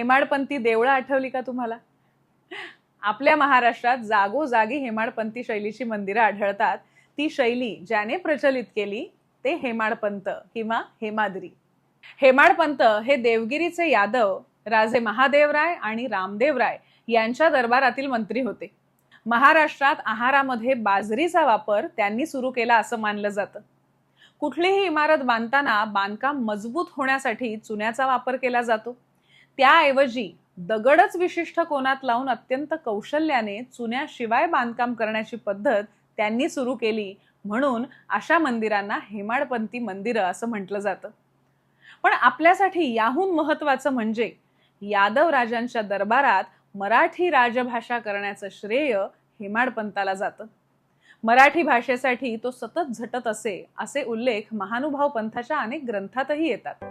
हेमाडपंथी देवळं आठवली का तुम्हाला? आपल्या महाराष्ट्रात जागोजागी हेमाडपंथी शैलीची मंदिरं आढळतात. ती शैली ज्याने प्रचलित केली ते हेमाडपंत किंवा हेमाद्री. हेमाडपंत हे देवगिरीचे यादव राजे महादेवराय आणि रामदेवराय यांच्या दरबारातील मंत्री होते. महाराष्ट्रात आहारामध्ये बाजरीचा वापर त्यांनी सुरू केला असं मानलं जातं. कुठलीही इमारत बांधताना बांधकाम मजबूत होण्यासाठी चुन्याचा वापर केला जातो. त्याऐवजी दगडच विशिष्ट कोनात लावून अत्यंत कौशल्याने चुन्याशिवाय बांधकाम करण्याची पद्धत त्यांनी सुरू केली म्हणून अशा मंदिरांना हेमाडपंथी मंदिरं असं म्हटलं जातं. पण आपल्यासाठी याहून महत्वाचं म्हणजे यादव राजांच्या दरबारात मराठी राजभाषा करण्याचं श्रेय हेमाडपंताला जातं. मराठी भाषेसाठी तो सतत झटत असे असे उल्लेख महानुभाव पंथाच्या अनेक ग्रंथातही येतात.